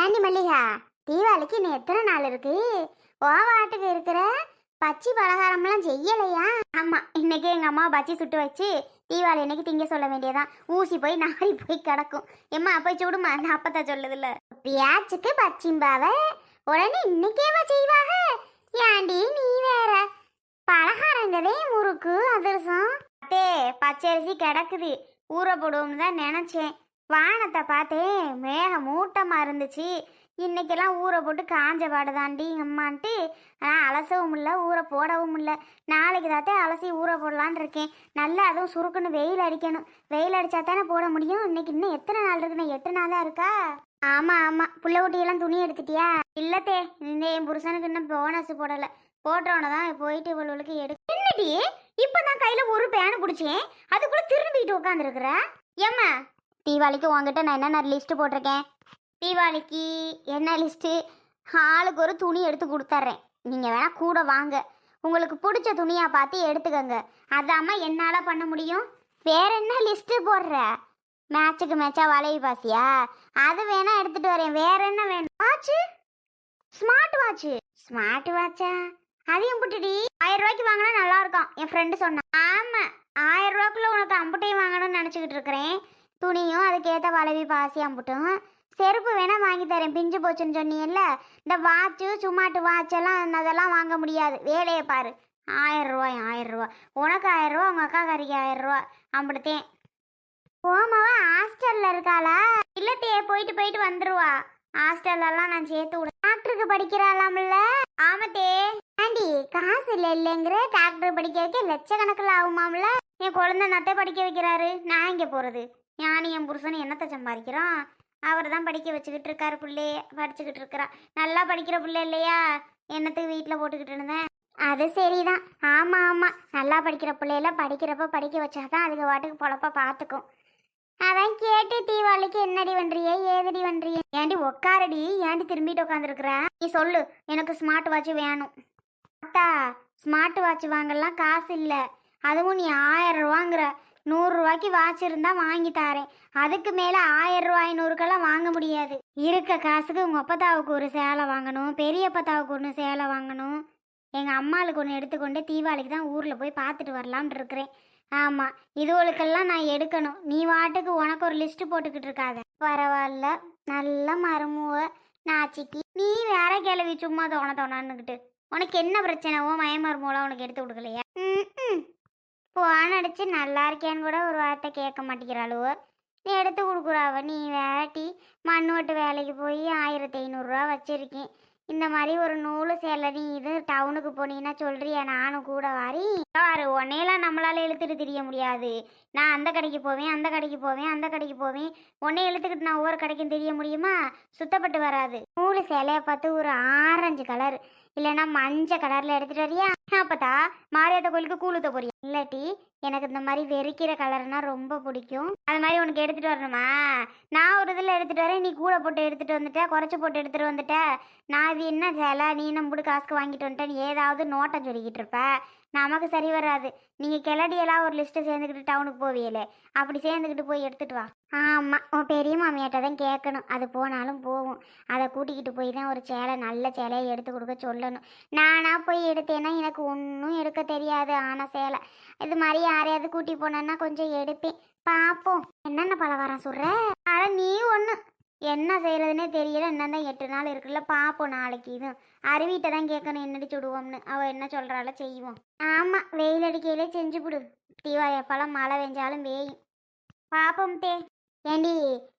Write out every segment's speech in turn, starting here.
ஏண்டி மல்லிகா? தீபாவளிக்கு இன்னும் எத்தனை நாள் இருக்கு? ஓவாட்டுக்கு இருக்கிற பச்சி பலகாரம்லாம் செய்யலையா? ஆமாம் இன்னைக்கு எங்கள் அம்மா பச்சி சுட்டு வச்சு தீபாவளி இன்னைக்கு திங்க சொல்ல வேண்டியதான் ஊசி போய் நாரி போய் கிடக்கும். எம்மா போய் சுடுமா? நான் அப்பதான் சொல்லுதுல்ல. பியாச்சுக்கு பச்சிம்பாவ. உடனே இன்னைக்கேவா செய்வாக? ஏண்டி நீ வேற பலகாரங்களே முறுக்கு அதிரசம். அத்தே பச்சரிசி கிடக்குது. ஊற போடுவோம்னு தான் நினச்சேன். வானத்தை பார்த்தேன் மேகம் மூட்டமாக இருந்துச்சு. இன்னைக்கெல்லாம் ஊற போட்டு காஞ்ச பாடுதாண்டி அம்மான்ட்டு. ஆனால் அலசவும் இல்லை ஊற போடவும் இல்லை. நாளைக்கு தாத்தே அலசி ஊற போடலான்னு இருக்கேன். நல்லா அதுவும் சுருக்குன்னு வெயில் அடிக்கணும். வெயில் அடித்தா தானே போட முடியும். இன்னைக்கு இன்னும் எத்தனை நாள் இருக்குண்ணே எட்டு நாள் தான் இருக்கா? ஆமாம் ஆமாம் புள்ள குட்டியெல்லாம் துணி எடுத்துட்டியா? இல்லத்தே இன்னும் என் புருஷனுக்கு இன்னும் போனஸ் போடலை. போட்டோன்னு தான் போயிட்டு இவளுக்கு எடுக்க என்னடி? இப்பதான் கையில் ஒரு பேனை பிடிச்சேன் அதுக்குள்ளே திரும்பிட்டு உட்காந்துருக்குற ஏம்மா தீபாவளிக்கு உங்ககிட்ட நான் என்னென்ன லிஸ்ட்டு போட்டிருக்கேன்? தீபாவளிக்கு என்ன லிஸ்ட்டு ஆளுக்கு ஒரு துணி எடுத்து கொடுத்துட்றேன் நீங்கள் வேணால் கூட வாங்க. உங்களுக்கு பிடிச்ச துணியாக பார்த்து எடுத்துக்கோங்க. அதாம்மா என்னால் பண்ண முடியும். வேற என்ன லிஸ்ட்டு போடுற? மேட்சுக்கு மேட்சா வளைவி பாசியா? அது வேணா எடுத்துட்டு வரேன். வேற என்ன வேணும்? வாட்சு ஸ்மார்ட் வாட்சு ஸ்மார்ட் வாட்சா அதையும் புட்டுடி ஆயிரம் ரூபாய்க்கு வாங்கினா நல்லா இருக்கும். என் ஃப்ரெண்டு சொன்னான். ஆமாம் ஆயிரம் ரூபாய்க்குள்ள உனக்கு அம்புட்டையும் வாங்கணும்னு நினச்சிக்கிட்டு இருக்கிறேன். துணியும் அதுக்கேற்ற வளவி பாசி அம்புட்டும். செருப்பு வேணால் வாங்கி தரேன் பிஞ்சு போச்சுன்னு சொன்னீங்கல்ல? இந்த வாட்சு சும்மாட்டு வாட்ச் எல்லாம் அதெல்லாம் வாங்க முடியாது. வேலையை பாரு. ஆயிரம் ரூபாய் ஆயிரம் ரூபா உனக்கு ஆயிரம் ரூபா அக்கா கறிக்கு ஆயிரம் ரூபா அம்பிடுத்தேன். ஓமாவா ஹாஸ்டலில் இருக்காளா? இல்லத்தையே போயிட்டு போயிட்டு வந்துருவா. ஹாஸ்டல்லலாம் நான் சேர்த்து விட டாக்டருக்கு படிக்கிறாளாம்ல? ஆமத்தே. ஆண்டி காசு இல்லை இல்லைங்கிற? டாக்டர் படிக்க வைக்க லட்சக்கணக்கில் ஆகுமாம்ல? என் குழந்தை நத்தை படிக்க வைக்கிறாரு. நான் இங்கே போகிறது ஞானி என் புருஷன் என்னத்தை சம்பாதிக்கிறோம் அவர் தான் படிக்க வச்சுக்கிட்டு இருக்காரு பிள்ளைய படிச்சுக்கிட்டு இருக்கிறா நல்லா படிக்கிற பிள்ளை இல்லையா? என்னத்துக்கு வீட்டில் போட்டுக்கிட்டு இருந்தேன் அது சரிதான். ஆமாம் ஆமாம் நல்லா படிக்கிற பிள்ளையெல்லாம் படிக்கிறப்ப படிக்க வச்சாதான் அதுக்கு வாட்டுக்கு பொழப்ப பார்த்துக்கும் அதான் கேட்டு தீபாவளிக்கு என்னடி பண்ணுறியே ஏதடி பண்றியே? ஏண்டி உக்காரடி ஏண்டி திரும்பிட்டு உட்காந்துருக்குற நீ சொல்லு எனக்கு ஸ்மார்ட் வாட்ச் வேணும். அத்தா ஸ்மார்ட் வாட்ச் வாங்கலாம் காசு இல்லை. அதுவும் நீ ஆயிரம் ரூபாங்கிற. நூறுரூவாய்க்கு வாட்ச் இருந்தால் வாங்கி தாரேன். அதுக்கு மேலே ஆயிரம் ரூபாய் ஐநூறுக்கெல்லாம் வாங்க முடியாது. இருக்க காசுக்கு உங்கள் அப்பத்தாவுக்கு ஒரு சேலை வாங்கணும் பெரிய அப்பத்தாவுக்கு ஒன்று சேலை வாங்கணும். எங்கள் அம்மாளுக்கு ஒன்று எடுத்துக்கொண்டு தீபாவளிக்கு தான் ஊரில் போய் பார்த்துட்டு வரலாம்னு இருக்கிறேன். ஆமாம் இதுவளுக்கெல்லாம் நான் எடுக்கணும். நீ வாட்டுக்கு உனக்கு ஒரு லிஸ்ட்டு போட்டுக்கிட்டு இருக்காத. பரவாயில்ல நல்ல மருமுவ. நாச்சிக்கு நீ வேற கேள்வி சும்மா தோண தோணான்னுக்கிட்டு. உனக்கு என்ன பிரச்சனை ஓ மயமருமூலம் உனக்கு எடுத்து கொடுக்கலையா? ம் போன் அடிச்சு நல்லா இருக்கேன்னு கூட ஒரு வார்த்தை கேட்க மாட்டேங்கிறாளுவோ நீ எடுத்து கொடுக்குறாவ. நீ வேட்டி மண் வெட்டு வேலைக்கு போய் ஆயிரத்தி ஐநூறுரூவா வச்சிருக்கேன். இந்த மாதிரி ஒரு நூலு சேலை நீ இது டவுனுக்கு போனீங்கன்னா சொல்றியா? நானும் கூட வாரி வாரு உன்னையெல்லாம் நம்மளால இழுத்துட்டு தெரிய முடியாது. நான் அந்த கடைக்கு போவேன் அந்த கடைக்கு போவேன் அந்த கடைக்கு போவேன். உன்னை இழுத்துக்கிட்டு நான் ஒவ்வொரு கடைக்கும் தெரிய முடியுமா? சுத்தப்பட்டு வராது. மூணு சேலையை பார்த்து ஒரு ஆரஞ்சு கலர் இல்லைன்னா மஞ்சள் கலரில் எடுத்துட்டு வரியா? அப்பதா மாரியாத்த கோயிலுக்கு கூழுத்த போறியா? இல்லாட்டி எனக்கு இந்த மாதிரி வெறிக்கிற கலர்னா ரொம்ப பிடிக்கும். அது மாதிரி உனக்கு எடுத்துட்டு வரணுமா? நான் ஒரு இதில் எடுத்துட்டு வரேன் நீ கூட போட்டு எடுத்துட்டு வந்துட்ட குறைச்சி போட்டு எடுத்துட்டு வந்துட்ட. நான் இது என்ன சேலை? நீ நம்புடு காசுக்கு வாங்கிட்டு வந்துட்டேன் ஏதாவது நோட்டம் சொல்லிக்கிட்டு இருப்ப. நமக்கு சரி வராது. நீங்கள் கிளடியெல்லாம் ஒரு லிஸ்ட்டு சேர்ந்துக்கிட்டு டவுனுக்கு போவீங்களே அப்படி சேர்ந்துக்கிட்டு போய் எடுத்துட்டு வா. ஆமாம் உன் பெரிய மாமியாட்ட தான் கேட்கணும். அது போனாலும் போகும். அதை கூட்டிக்கிட்டு போய் தான் ஒரு சேலை நல்ல சேலையை எடுத்து கொடுக்க சொல்லணும். நானாக போய் எடுத்தேன்னா எனக்கு ஒன்றும் எடுக்க தெரியாது ஆனால் சேலை. இது மாதிரி யாரையாவது கூட்டி போனேன்னா கொஞ்சம் எடுப்பேன். பார்ப்போம் என்னென்ன பலகாரம் சொல்கிற ஆனால் நீ ஒன்று என்ன செய்கிறதுனே தெரியல. என்னதான் எட்டு நாள் இருக்குல்ல. பார்ப்போம் நாளைக்கு இது. அருவிட்ட தான் கேட்கணும் என்னடி சுடுவோம்னு. அவள் என்ன சொல்கிறாளோ செய்வோம். ஆமாம் வெயில் அடிக்கையிலே செஞ்சு விடு தீபாவளி அப்பெல்லாம் மழை பெஞ்சாலும் வேயும். பாப்போம் தே. ஏண்டி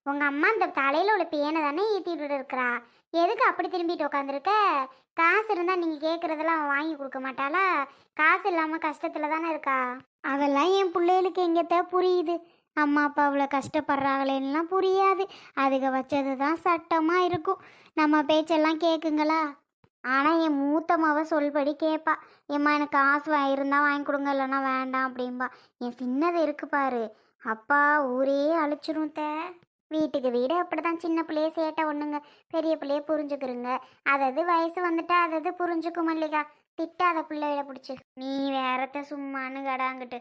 உங்க அம்மா இந்த தலையில உள்ள பேனை தானே ஏத்திட்டு இருக்கிறா? எதுக்கு அப்படி திரும்பிட்டு உட்காந்துருக்க காசு இருந்தா நீங்க கேட்குறதெல்லாம் வாங்கி கொடுக்க மாட்டாளா? காசு இல்லாம கஷ்டத்துல தானே இருக்கா? அதெல்லாம் என் பிள்ளைகளுக்கு எங்கத்த புரியுது? அம்மா அப்பா அவ்வளோ கஷ்டப்படுறாங்களேன்னுலாம் புரியாது. அதுக வச்சது தான் சட்டமாக இருக்கும். நம்ம பேச்செல்லாம் கேட்குங்களா ஆனால் என் மூத்த மவ சொல்படி கேட்பா ஏம்மா எனக்கு காசு இருந்தால் வாங்கி கொடுங்க இல்லைன்னா வேண்டாம் அப்படிம்பா. என் சின்னது இருக்கு பாரு. அப்பா ஊரே அழிச்சிரும் தே. வீட்டுக்கு வீடு அப்படிதான் சின்ன பிள்ளைய சேட்டை ஒன்றுங்க பெரிய பிள்ளைய புரிஞ்சுக்கிறங்க அதது வயசு வந்துட்டா அதது புரிஞ்சுக்கும் மல்லிகா. திட்டாத பிள்ளைகளை பிடிச்சி. நீ வேறத்த சும்மானு கடாங்கிட்டு.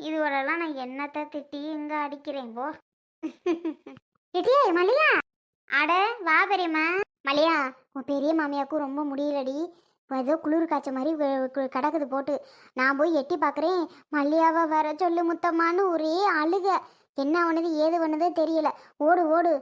இதுவரெல்லாம் நான் என்னத்த திட்டி இங்கே அடிக்கிறேன் போ. இடியே மல்லிகா. அட வா பெரியம்மா. மலியா உன் பெரிய மாமியாக்கும் ரொம்ப முடியலடி. ஏதோ குளிர் காய்ச்ச மாதிரி கிடக்குது போட்டு. நான் போய் எட்டி பார்க்குறேன் மல்லியாவை வர சொல்லு முத்தம்மான்னு ஒரே அழுக. என்ன பண்ணுது ஏது பண்ணுதோ தெரியல. ஓடு ஓடு.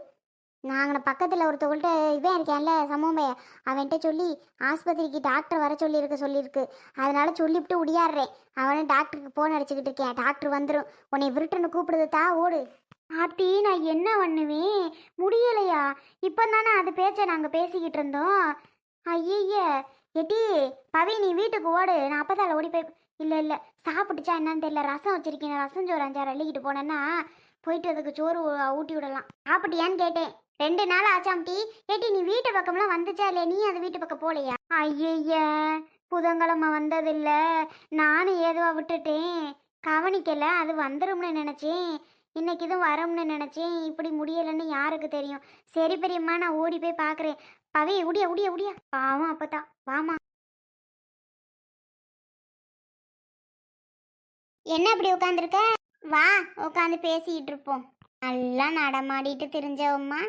நாங்கள் பக்கத்தில் ஒருத்தவங்கள்ட்ட இவன் இருக்கேன்ல சமூமே அவன்கிட்ட சொல்லி ஆஸ்பத்திரிக்கு டாக்டர் வர சொல்லியிருக்க சொல்லியிருக்கு. அதனால சொல்லிவிட்டு உடியாடுறேன். அவனை டாக்டருக்கு ஃபோன் அடிச்சுக்கிட்டு இருக்கேன். டாக்டர் வந்துடும் உன்னை விருட்டுன்னு கூப்பிடுது தா ஓடு. ஆத்தி நான் என்ன பண்ணுவேன் முடியலையா? இப்போ தானே அது பேச்சை நாங்கள் பேசிக்கிட்டு இருந்தோம். ஐயய்ய! எட்டி பவி நீ வீட்டுக்கு ஓடு. நான் அப்பதால ஓடி போய் இல்லை இல்லை. சாப்பிட்டுச்சா என்னன்னு தெரியல. ரசம் வச்சிருக்கேன் ரசம் சோறு அஞ்சாறு அள்ளிக்கிட்டு போனேன்னா போயிட்டு அதுக்கு சோறு ஊட்டி விடலாம். சாப்பிட்டியான்னு கேட்டேன். ரெண்டு நாள் ஆச்சாம்டி ஏட்டி நீ வீட்டு பக்கம்லாம் வந்துச்சா இல்லையா? நீ அது வீட்டு பக்கம் போலையா ஐயய்ய! புதன்கிழமை வந்ததில்ல. நானும் ஏதுவா விட்டுட்டேன். கவனிக்கல. அது வந்துரும்னு நினச்சேன். இன்னைக்கு இதுவும் வரோம்னு நினச்சேன். இப்படி முடியலைன்னு யாருக்கு தெரியும்? சரி பெரியம்மா நான் ஓடி போய் பார்க்குறேன் பவி உடியா உடியா உடியா? பாவம் அப்பதான். வாமா என்ன அப்படி உட்காந்துருக்க வா உட்காந்து பேசிக்கிட்டு இருப்போம் நல்லா நடமாடிட்டு தெரிஞ்சவம்மா.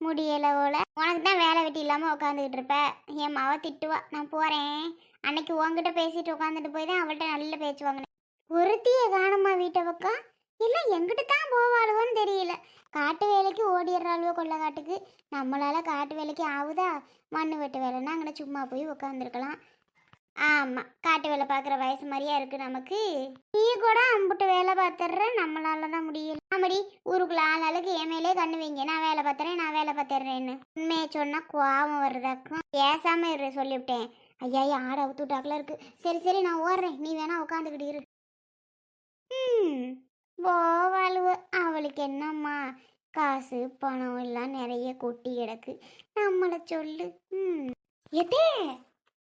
முடியல போல. உனக்கு தான் வேலை வெட்டி இல்லாமல் உட்காந்துக்கிட்டு இருப்ப என் மாவ திட்டுவா. நான் போகிறேன் அன்னைக்கு உன்கிட்ட பேசிட்டு உட்காந்துட்டு போய் தான் அவள்கிட்ட நல்ல பேச்சு வாங்கினேன். ஒருத்தியை காணுமா வீட்டை பக்கம். இல்லை எங்கிட்ட தான் போவாளுவோன்னு தெரியல. காட்டு வேலைக்கு ஓடிடுறாளுவோ கொள்ள காட்டுக்கு நம்மளால காட்டு வேலைக்கு ஆகுதா மண்ணு வெட்டு வேலைன்னா அங்கே சும்மா போய் உட்காந்துருக்கலாம் ஆமாம் காட்டு வேலை பார்க்குற வயசு மாதிரியா இருக்கு நமக்கு. நீ கூட அம்புட்டு வேலை பார்த்துடுற நம்மளால தான் முடியல. ஆமாடி ஊருக்குள்ள ஆள் ஆளுக்கு என் மேலே கண்ணு வைங்க. நான் வேலை பார்த்துறேன் நான் வேலை பார்த்துறேன்னு உண்மையை சொன்னால் கோபம் வருதாக்கும் பேசாமல் இரு சொல்லிவிட்டேன். ஐயா ஆட அவுத்துட்டாக்குல இருக்கு. சரி சரி நான் ஓடுறேன். நீ வேணா உட்காந்துக்கிட்டு இரு. ம். போவாளுவ. அவளுக்கு என்னம்மா? காசு பணம் எல்லாம் நிறைய கொட்டி கிடக்கு. நம்மளை சொல்லு. ம். எதே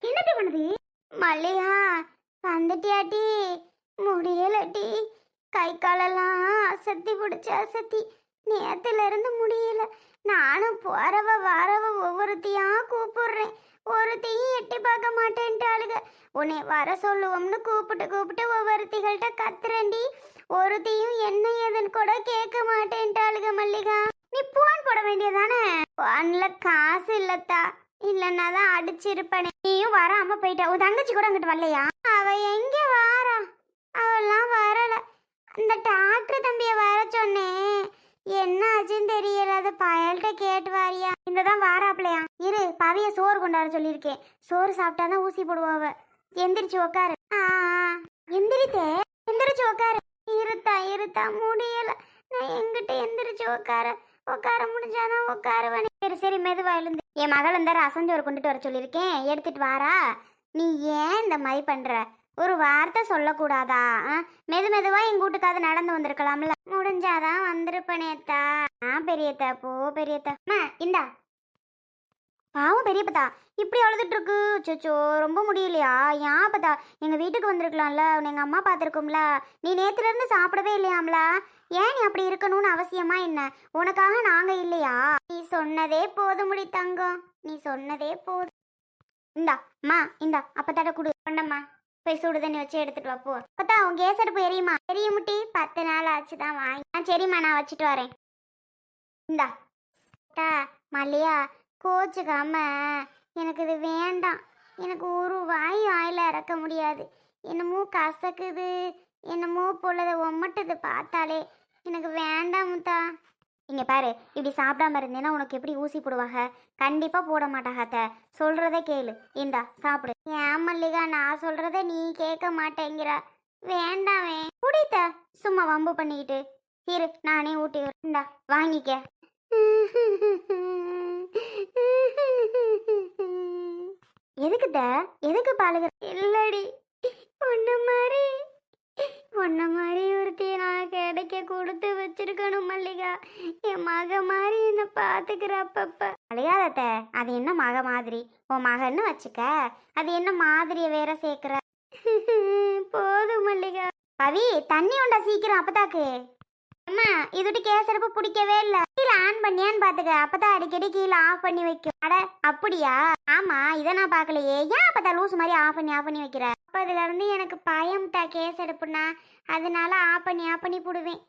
என்னது பண்ணுது? மல்லிகா வந்துட்டியாட்டி? முடியலட்டி கை காலெல்லாம் அசத்தி பிடிச்சி அசத்தி. நேத்துல இருந்து முடியல. நானும் போறவ வரவ ஒவ்வொருத்தையா கூப்பிடுறேன். ஒருத்தையும் எட்டி பார்க்க மாட்டேன்ட்டாளுக. உன்னை வர சொல்லுவோம்னு கூப்பிட்டு கூப்பிட்டு ஒவ்வொருத்திகள்கிட்ட கத்துறண்டி ஒருத்தையும் என்ன ஏதுன்னு கூட கேட்க மாட்டேன்ட்டாளுக மல்லிகா. நீ போன் போட வேண்டியதானே? போன்ல காசு இல்லத்தா. இல்லைன்னா தான் அடிச்சிருப்பனே. நீயும் வராம போயிட்டா. உன் தங்கச்சி கூட அங்கிட்டு வரலையா? அவ எங்க வாரா அவெல்லாம் வரல. அந்த டாக்டர் தம்பிய வர சொன்னேன். என்ன ஆச்சுன்னு தெரியல. அது பயல்கிட்ட கேட்டு வாரியா இந்த தான் வாராப்லையா இரு சோறு கொண்டாட சொல்லியிருக்கேன். சோறு சாப்பிட்டாதான் ஊசி போடுவாவ எந்திரிச்சு உக்காரு. எந்திரித்தே எந்திரிச்சு உக்காரு. இருத்தா இருத்தா முடியல. நான் எங்கிட்ட எந்திரிச்சு உக்கார. உட்கார முடிஞ்சாதான் உட்காருவேன் சரி சரி மெதுவா எழுந்து. என் மகள் இந்த ரசஞ்சோறு கொண்டுட்டு வர சொல்லியிருக்கேன். எடுத்துட்டு வாரா. நீ ஏன் இந்த மாதிரி பண்ற? ஒரு வார்த்தை சொல்லக்கூடாதா? மெது மெதுவா எங்க வீட்டுக்காவது நடந்து வந்திருக்கலாம்ல. முடிஞ்சாதான் வந்திருப்பனேத்தா. ஆ பெரியத்தா போ பெரியத்தா. இந்தா. பாவம் பெரியப்பதா இப்படி அழுதுட்டு இருக்கு சச்சோ ரொம்ப முடியலையா? ஏன் அப்பதா எங்க வீட்டுக்கு வந்திருக்கலாம்ல. உன்னை எங்க அம்மா பார்த்துருக்கோம்ல. நீ நேத்துல இருந்து சாப்பிடவே இல்லையாம்ல. ஏன் நீ அப்படி இருக்கணும்னு அவசியமா என்ன? உனக்காக நாங்க இல்லையா? நீ சொன்னதே போதும் முடி தங்கம். நீ சொன்னதே போதும். இந்தா அம்மா இந்தா அப்பத்தாட குடு. கொண்டம்மா போய் சுடு தண்ணி வச்சு எடுத்துட்டு வா போ. பத்தா உன் கேஸ் அடுப்பு எரியுமா? எரிய முட்டி. பத்து நாள் ஆச்சுதான் வாங்கி. சரிம்மா நான் வச்சுட்டு வரேன். இந்தா மல்லியா கோச்சுக்காம எனக்கு இது வேண்டாம். எனக்கு ஒரு வாய் வாயில் இறக்க முடியாது. என்னமோ கசக்குது என்னமோ பொழுத ஒம்மட்டுது பார்த்தாலே. எனக்கு வேண்டாம் முத்தா. இங்கே பாரு இப்படி சாப்பிடாம இருந்தேன்னா உனக்கு எப்படி ஊசி போடுவாங்க? கண்டிப்பாக போட மாட்டாங்க அத்தை. சொல்கிறத கேளு. இந்தா சாப்பிடு. ஏன் மல்லிகா நான் சொல்கிறத நீ கேட்க மாட்டேங்கிற. வேண்டாமே குடித்த சும்மா வம்பு பண்ணிக்கிட்டு. இரு நானே ஊட்டி வரேன்டா இந்தா வாங்கிக்க. எதுக்குத்த? எதுக்கு பாலுகிற இல்லடி. உன்ன மாதிரி உன்ன மாதிரி ஒருத்திய நான் கிடைக்க கொடுத்து வச்சிருக்கணும் மல்லிகா. என் மக மாதிரி என்ன பாத்துக்கிற அப்பப்ப. அழையாதத்த. அது என்ன மக மாதிரி? உன் மகன்னு வச்சுக்க. அது என்ன மாதிரிய வேற சேர்க்கிற? போதும் மல்லிகா. பவி தண்ணி உண்டா சீக்கிரம் அப்பதாக்கு? அம்மா இதுட்டு கேசரப்பு பிடிக்கவே இல்ல. கீழே ஆன் பண்ணியான்னு பாத்துக்க. அப்பதான் அடிக்கடி கீழே ஆஃப் பண்ணி வைக்கும். அட அப்படியா? ஆமா இதை நான் பார்க்கலையே. ஏன் அப்பதான் லூஸ் மாதிரி ஆஃப் பண்ணி ஆஃப் பண்ணி வைக்கிற? அப்ப அதுல இருந்து எனக்கு பயம் தா கேஸ் எடுப்புனா அதனால ஆஃப் பண்ணி ஆஃப் பண்ணி போடுவேன்.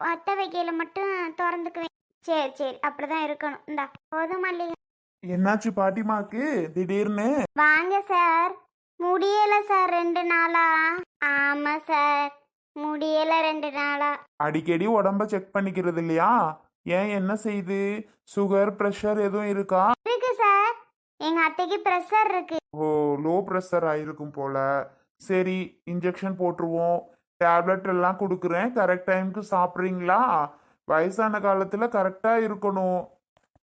ஒத்த வைக்கையில மட்டும் திறந்துக்குவேன். சரி சரி. அப்படிதான் இருக்கணும். இந்தா போதும் மல்லிகா என்னாச்சு பாட்டிமாக்கு? திடீர்னு? வாங்க சார் முடியல சார் ரெண்டு நாளா? ஆமா சார் முடியல ரெண்டு நாளா. அடிக்கடி உடம்ப செக் பண்ணிக்கிறது இல்லையா? ஏன் என்ன செய்யுது சுகர் ப்ரெஷர் எதுவும் இருக்கா? இருக்கு சார் எங்க அத்தைக்கு ப்ரெஷர் இருக்கு. ஓ லோ ப்ரெஷர் ஆயிருக்கும் போல. சரி இன்ஜெக்ஷன் போட்டுருவோம். டேப்லெட் எல்லாம் கொடுக்குறேன். கரெக்ட் டைம்க்கு சாப்பிட்றீங்களா? வயசான காலத்தில் கரெக்டாக இருக்கணும்.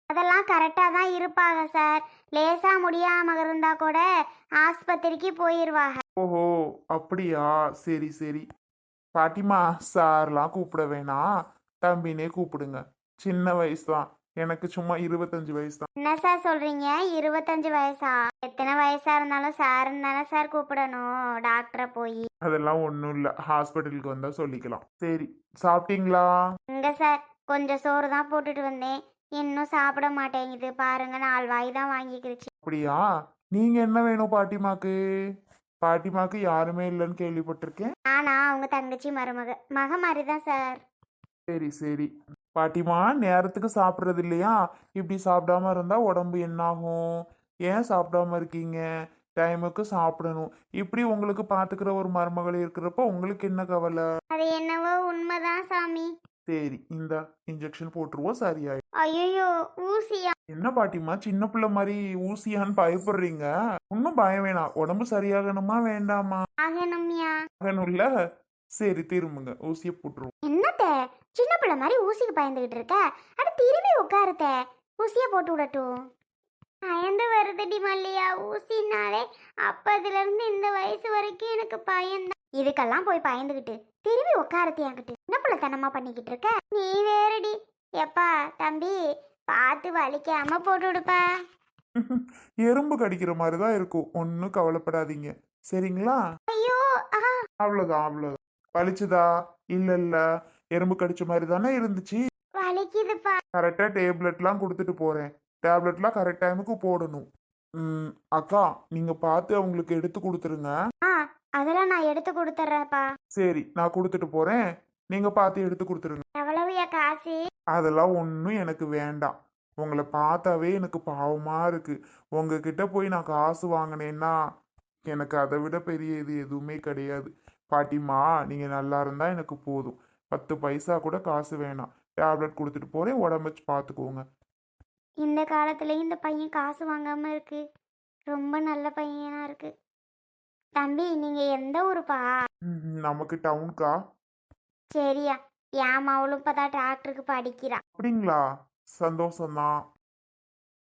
அதெல்லாம் கரெக்டாக தான் இருப்பாங்க சார் லேசா முடியாம இருந்தா கூட ஆஸ்பத்திரிக்கு போயிருவாங்க. ஓஹோ அப்படியா? சரி சரி. பாட்டிமா சார்லாம் கூப்பிட வேணாம் தம்பினே கூப்பிடுங்க. சின்ன வயசு தான் எனக்கு சும்மா இருபத்தஞ்சு வயசு தான் என்ன சார் சொல்றீங்க? இருபத்தஞ்சு வயசா? எத்தனை வயசா இருந்தாலும் சாருன்னு தானே சார் கூப்பிடணும். டாக்டரை போய். அதெல்லாம் ஒன்றும் இல்லை. ஹாஸ்பிட்டலுக்கு வந்தால் சொல்லிக்கலாம். சரி சாப்பிட்டீங்களா? இங்க சார் கொஞ்சம் சோறு தான் போட்டுட்டு வந்தேன். இன்னும் சாப்பிட மாட்டேங்குது. பாருங்க நாலு வாய் தான் வாங்கிக்கிருச்சு அப்படியா? நீங்கள் என்ன வேணும் பாட்டிமாக்கு பாட்டிமாக்கு யாருமே இல்லைன்னு கேள்விப்பட்டிருக்கேன். ஆனா அவங்க தங்கச்சி மருமக. மக மாதிரி தான் சார். சரி சரி. பாட்டிமா நேரத்துக்கு சாப்பிட்றது இல்லையா? இப்படி சாப்பிடாம இருந்தா உடம்பு என்னாகும்? ஏன் சாப்பிடாம இருக்கீங்க? டைமுக்கு சாப்பிடணும். இப்படி உங்களுக்கு பாத்துக்கிற ஒரு மருமகள் இருக்கிறப்ப உங்களுக்கு என்ன கவலை? அது என்னவோ உண்மைதான் சாமி. சரி இந்த இன்ஜெக்ஷன் போட்டுருவோம் சரியாயிடும் ஐயோ ஊசியா? என்ன பாட்டிமா சின்ன பிள்ளை மாதிரி ஊசியான்னு பயப்படுறீங்க? ஒன்றும் பயம் வேணாம். உடம்பு சரியாகணுமா வேண்டாமா? ஆகணும்யா. ஆகணும்ல? சரி திரும்புங்க. ஊசியை போட்டுருவோம். என்னத்த? சின்ன பிள்ளை மாதிரி ஊசிக்கு பயந்துகிட்டு இருக்க? அட திரும்பி உட்காருத்த. ஊசியை போட்டு விடட்டும். பயந்து வருதுடி மல்லியா ஊசினாலே அப்பதுல இருந்து இந்த வயசு வரைக்கும் எனக்கு பயந்தான் இதுக்கெல்லாம் போய் பயந்துகிட்டு திரும்பி உட்காரத்தி என்கிட்ட. என்ன பிள்ளைத்தனமா பண்ணிக்கிட்டு இருக்க நீ வேறடி. எப்பா தம்பி பார்த்து வலிக்காம போட்டு விடுப்பா எறும்பு கடிக்கிற மாதிரி தான் இருக்கும். ஒன்றும் கவலைப்படாதீங்க. சரிங்களா? ஐயோ ஆ. அவ்வளோதான் அவ்வளோதான் வலிச்சுதா? இல்ல இல்ல எறும்பு கடிச்ச மாதிரி தானே இருந்துச்சு. வலிக்குதுப்பா. கரெக்டாக டேப்லெட்லாம் கொடுத்துட்டு போறேன். டேப்லெட்லாம் கரெக்ட் டைமுக்கு போடணும். ம், அக்கா நீங்க பார்த்து அவங்களுக்கு எடுத்து கொடுத்துருங்க. ஆ அதெல்லாம் நான் எடுத்து கொடுத்துட்றேன்ப்பா சரி நான் கொடுத்துட்டு போறேன். நீங்க பார்த்து எடுத்து கொடுத்துருங்க. எவ்வளவுயா காசு? அதெல்லாம் ஒன்றும் எனக்கு வேண்டாம். உங்களை பார்த்தாவே எனக்கு பாவமா இருக்கு. உங்ககிட்ட போய் நான் காசு வாங்கினேன்னா எனக்கு அதை விட பெரிய இது எதுவுமே கிடையாது. பாட்டிமா நீங்க நல்லா இருந்தா எனக்கு போதும். பத்து பைசா கூட காசு வேணாம். டேப்லெட் கொடுத்துட்டு போறேன். உடம்பு பார்த்துக்கோங்க. இந்த காலத்துலயும் இந்த பையன் காசு வாங்காம இருக்கு. ரொம்ப நல்ல பையனா இருக்கு. தம்பி நீங்க எந்த ஊருப்பா? நமக்கு டவுனுக்கா? சரியா. என் மவளும் இப்பதான் டாக்டருக்கு படிக்கிறா. அப்படிங்களா? சந்தோஷம்தான்.